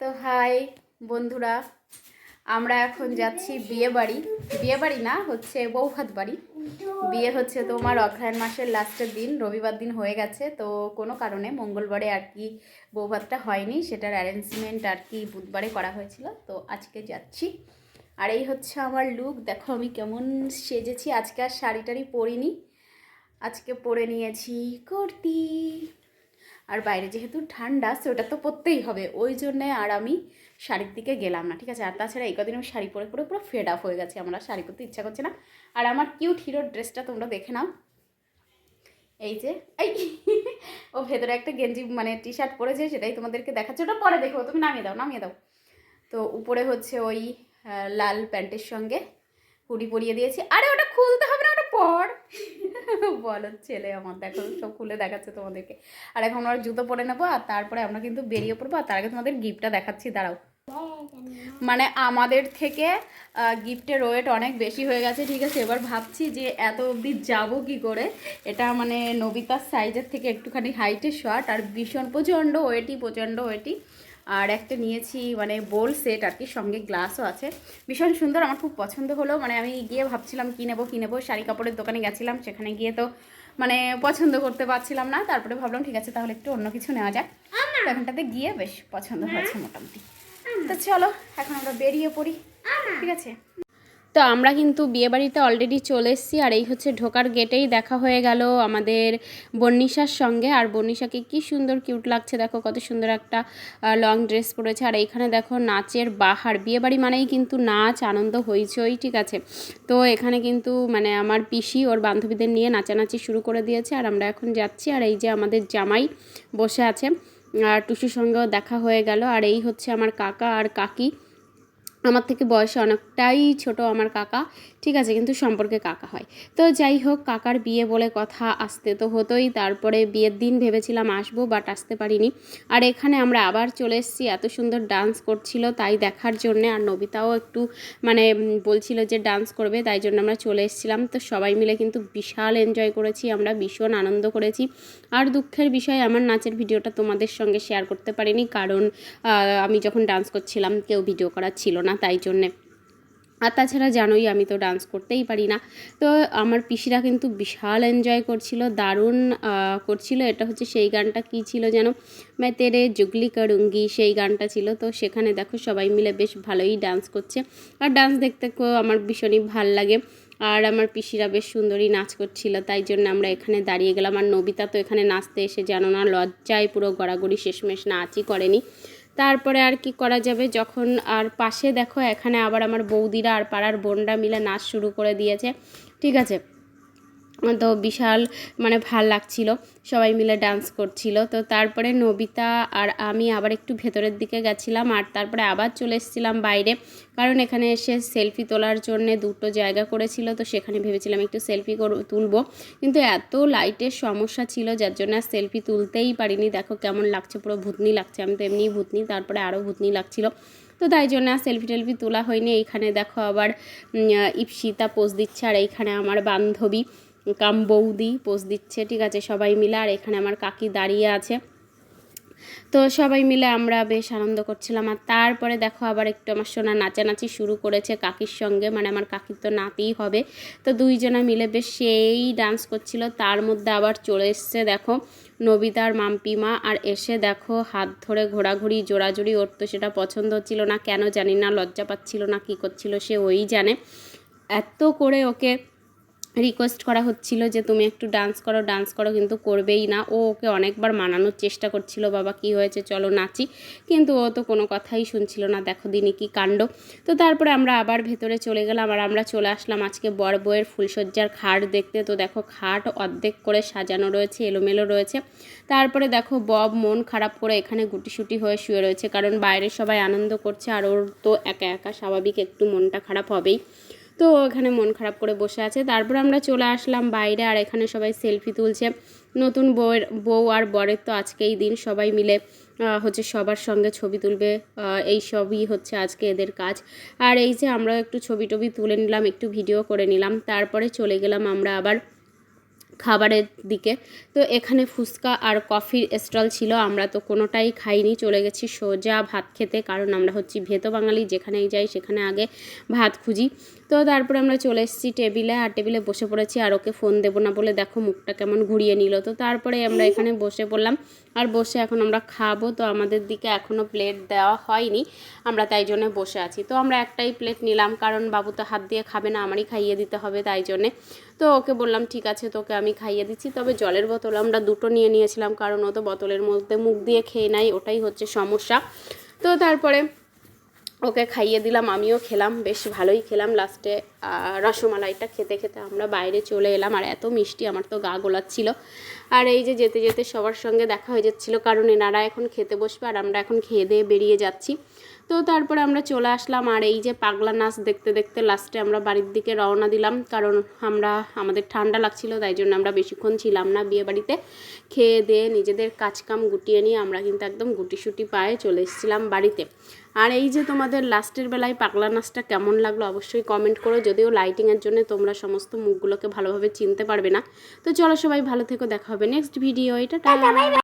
তো হাই বন্ধুরা, আমরা এখন যাচ্ছি বিয়ে বাড়ি বিয়ে বাড়ি না, হচ্ছে বৌভাত বাড়ি। বিয়ে হচ্ছে তোমার অগ্রহায়ণ মাসের লাস্টের দিন, রবিবার দিন হয়ে গেছে। তো কোনো কারণে মঙ্গলবারে আর কি বৌভাতটা হয়নি, সেটার অ্যারেঞ্জমেন্ট আর কি বুধবারে করা হয়েছিল। তো আজকে যাচ্ছি। আর এই হচ্ছে আমার লুক দেখো আমি কেমন সেজেছি। আজকে আর শাড়ি টাড়ি পরিনি। আজকে পরে নিয়েছি কুর্তি। আর বাইরে যেহেতু ঠান্ডা সেটা তো পরতেই হবে। ওই জন্যে আর আমি শাড়ির দিকে গেলাম না, ঠিক আছে? আর তাছাড়া এই কদিন আমি শাড়ি পরে পরে, পুরো ফেড আপ হয়ে গেছে। আমরা শাড়ি পরতে ইচ্ছা করছে না। আর আমার কিউট হিরোর ড্রেসটা তোমরা দেখে নাও। এই যে, এই ও ভেতরে একটা গেঞ্জি মানে টি শার্ট পরেছে, সেটাই তোমাদেরকে দেখাচ্ছে। ওটা পরে দেখো তুমি নামিয়ে দাও নামিয়ে দাও। তো উপরে হচ্ছে ওই লাল প্যান্টের সঙ্গে হুডি পরিয়ে দিয়েছি। আরে ওটা খুলতে হবে পর। বলো ছেলে আমার, দেখো সব খুলে দেখাচ্ছে তোমাদেরকে। আর এখন আমরা জুতো পরে নেব আর তারপরে আমরা কিন্তু বেরিয়ে পড়ব আর তার আগে তোমাদের গিফটটা দেখাচ্ছি, দাঁড়াও। মানে আমাদের থেকে গিফটের ওয়েট অনেক বেশি হয়ে গেছে, ঠিক আছে? এবার ভাবছি যে এত অবধি যাব কি করে? এটা মানে নবিতার সাইজের থেকে একটুখানি হাইটের শর্ট আর ভীষণ প্রচণ্ড ওয়েটই প্রচণ্ড ওয়েটই আর একটা নিয়েছি মানে বোল সেট আর কি সঙ্গে গ্লাসও আছে। ভীষণ সুন্দর আমার খুব পছন্দ হলো। মানে আমি গিয়ে ভাবছিলাম কী নেব কী নেব। শাড়ি কাপড়ের দোকানে গেছিলাম সেখানে গিয়ে তো মানে পছন্দ করতে পারছিলাম না। তারপরে ভাবলাম ঠিক আছে তাহলে একটু অন্য কিছু নেওয়া যাক। দোকানটাতে এখানটাতে গিয়ে বেশ পছন্দ হয়েছে মোটামুটি। তো চলো এখন আমরা বেরিয়ে পড়ি। ঠিক আছে? তো আমরা কিন্তু বিয়েবাড়িতে অলরেডি চলে এসেছি, আর এই হচ্ছে ঢোকার গেটেই দেখা হয়ে গেল আমাদের বর্ণিশার সঙ্গে। আর বর্ণিশাকে কি সুন্দর কিউট লাগছে, দেখো কত সুন্দর একটা লং ড্রেস পরেছে। আর এইখানে দেখো নাচের বাহার, বিয়েবাড়ি মানেই কিন্তু নাচ, আনন্দ, হইচই, ঠিক আছে? তো এখানে কিন্তু মানে আমার পিসি ওর বান্ধবীদের নিয়ে নাচানাচি শুরু করে দিয়েছে, আর আমরা এখন যাচ্ছি। আর এই যে আমাদের জামাই বসে আছে, আর টুসুর সঙ্গেও দেখা হয়ে গেল। আর এই হচ্ছে আমার কাকা আর কাকি। আমার থেকে বয়সে অনেকটাই ছোট আমার কাকা, ঠিক আছে, কিন্তু সম্পর্কে কাকা হয়। তো যাই হোক, কাকার বিয়ে বলে কথা আসতে তো হতোই, তারপরে বিয়ের দিন ভেবেছিলাম আসব বাট আসতে পারিনি। আর এখানে আমরা আবার চলে এসেছি, এত সুন্দর ডান্স করছিল তাই দেখার জন্যে, আর নবিতাও একটু মানে বলছিল যে ডান্স করবে, তাই জন্য আমরা চলে এসেছিলাম। তো সবাই মিলে কিন্তু বিশাল এনজয় করেছি, আমরা ভীষণ আনন্দ করেছি। আর দুঃখের বিষয়, আমার নাচের ভিডিওটা তোমাদের সঙ্গে শেয়ার করতে পারিনি, কারণ আমি যখন ডান্স করছিলাম, কেউ ভিডিও করার ছিল না। তাই জন্যে। আর তাছাড়া জানোই আমি তো ডান্স করতেই পারি না। তো আমার পিসিরা কিন্তু বিশাল এনজয় করছিল, দারুণ করছিল। এটা হচ্ছে সেই গানটা কী ছিল যেন? मैं তেরে জুগলি করুঙ্গি সেই গানটা ছিল। তো সেখানে দেখো সবাই মিলে বেশ ভালোই ডান্স করছে। আর ডান্স দেখতে আমার ভীষণই ভালো লাগে। আর আমার পিসিরা বেশ সুন্দরই নাচ করছিল, তাই জন্য আমরা এখানে দাঁড়িয়ে গেলাম। আর নবিতা তো এখানে নাচতে এসে জানো না, লজ্জায় পুরো গড়াগড়ি শেষমেশ নাচই করেনি। তারপরে আর কি করা যাবে? যখন আর পাশে দেখো, এখানে আবার আমার বৌদিরা আর পাড়ার বোনরা মিলে নাচ শুরু করে দিয়েছে। ঠিক আছে? তো বিশাল মানে ভালো লাগছিল। সবাই মিলে ডান্স করছিল। তো তারপরে নবিতা আর আমি আবার একটু ভেতরের দিকে গেছিলাম আর তারপরে আবার চলে এসেছিলাম বাইরে। কারণ এখানে এসে সেলফি তোলার জন্য দুটো জায়গা করেছিল, তো সেখানে ভেবেছিলাম একটু সেলফি তুলবো। কিন্তু এত লাইটের সমস্যা ছিল, যার জন্য আর সেলফি তুলতেই পারিনি। দেখো কেমন লাগছে, পুরো ভূতনি লাগছে। আমি তো এমনিই ভূতনি, তারপরে আরও ভূতনি লাগছিল। তো তাই জন্য আর সেলফি টেলফি তোলা হয়নি। এইখানে দেখো আবার ইপসিতা পোজ দিচ্ছে আর এইখানে আমার বান্ধবী। কাম বৌদি পোজ দিচ্ছে, ঠিক আছে, সবাই মিলে। আর এখানে আমার কাকি দাঁড়িয়ে আছে। তো সবাই মিলে আমরা বেশ আনন্দ করছিলাম। আর তারপরে দেখো আবার একটু আমার সোনা নাচানাচি শুরু করেছে কাকির সঙ্গে। মানে আমার কাকির তো নাতেই হবে। তো দুইজনা মিলে বেশ সেই ডান্স করছিল। তার মধ্যে আবার চলে এসছে দেখো নবিতার মাম্পিমা। আর এসে দেখো হাত ধরে ঘোরাঘুরি জোড়াজুড়ি ওর তো সেটা পছন্দ হচ্ছিল না। কেন জানি না, লজ্জা পাচ্ছিল না, কী করছিল সে ওই জানে। এত করে ওকে রিকোয়েস্ট করা হচ্ছিল যে তুমি একটু ডান্স করো ডান্স করো কিন্তু করবেই না। ও ওকে অনেকবার মানানোর চেষ্টা করছিল, বাবা, কি হয়েছে? চলো নাচি। কিন্তু ও তো কোনো কথাই শুনছিল না। দেখো দিনই কি কাণ্ড? তো তারপরে আমরা আবার ভেতরে চলে গেলাম আর আমরা চলে আসলাম আজকে বর বউয়ের ফুলসজ্জার খাট দেখতে। তো দেখো, খাট অর্ধেক করে সাজানো রয়েছে, এলোমেলো রয়েছে। তারপরে দেখো, বব মন খারাপ করে এখানে গুটিসুটি হয়ে শুয়ে রয়েছে। কারণ বাইরে সবাই আনন্দ করছে আর ওর তো একা একা স্বাভাবিক একটু মনটা খারাপ হবেই। তো এখানে মন খারাপ করে বসে আছে। তারপর আমরা চলে আসলাম বাইরে আর এখানে সবাই সেলফি তুলছে। নতুন বউয়ের, বউ আর বরের তো আজকেই দিন। সবাই মিলে হচ্ছে সবার সঙ্গে ছবি তুলবে। এই সবই হচ্ছে আজকে এদের কাজ। আর এই যে আমরা একটু ছবি টবি তুলে নিলাম, একটু ভিডিও করে নিলাম। তারপরে চলে গেলাম আমরা আবার খাবারের দিকে। তো এখানে ফুচকা আর কফির স্টল ছিল। আমরা তো কোনোটাই খাইনি, চলে গেছি সোজা ভাত খেতে। কারণ আমরা হচ্ছি ভেত বাঙালি যেখানেই যাই সেখানে আগে ভাত খুঁজি। তো তারপরে আমরা চলে এসেছি টেবিলে, আর টেবিলে বসে পড়েছি, আর ওকে ফোন দেবো না বলে দেখো মুখটা কেমন ঘুরিয়ে নিল। তো তারপরে আমরা এখানে বসে পড়লাম, আর বসে এখন আমরা খাব। তো আমাদের দিকে এখনও প্লেট দেওয়া হয়নি, আমরা তাই জন্য বসে আছি। তো আমরা একটাই প্লেট নিলাম, কারণ বাবু তো হাত দিয়ে খাবে না, আমারই খাইয়ে দিতে হবে তাই জন্যে। তো ওকে বললাম, ঠিক আছে, তোকে আমি খাইয়ে দিচ্ছি। তবে জলের বোতল আমরা দুটো নিয়ে নিয়েছিলাম, কারণ ও তো বোতলের মধ্যে মুখ দিয়ে খেয়ে নাই ওটাই হচ্ছে সমস্যা। তো তারপরে ওকে খাইয়ে দিলাম, আমিও খেলাম, বেশ ভালোই খেলাম। লাস্টে রসমালাইটা খেতে খেতে আমরা বাইরে চলে এলাম, আর এত মিষ্টি, আমার তো গা গোলাচ্ছিল। আর এই যে যেতে যেতে সবার সঙ্গে দেখা হয়ে যাচ্ছিল, কারণ এনারা এখন খেতে বসবে, আর আমরা এখন খেয়ে দিয়ে বেরিয়ে যাচ্ছি। তো তারপরে আমরা চলে আসলাম আর এই যে পাগলা নাচ দেখতে দেখতে লাস্টে আমরা বাড়ির দিকে রওনা দিলাম। কারণ আমরা, আমাদের ঠান্ডা লাগছিল, তাই জন্য আমরা বেশিক্ষণ ছিলাম না বিয়ে বাড়িতে। খেয়ে দিয়ে নিজেদের কাজকাম গুটিয়ে নিয়ে আমরা কিন্তু একদম গুটিসুটি পায়ে চলে এসেছিলাম বাড়িতে। আর এই যে তোমাদের লাস্টের বেলায় পাগলা নাচটা কেমন লাগল অবশ্যই কমেন্ট করো। যদিও লাইটিংয়ের জন্য তোমরা সমস্ত মুখগুলোকে ভালোভাবে চিনতে পারবে না। তো চলো সবাই ভালো থেকো, দেখা হবে নেক্সট ভিডিও এটা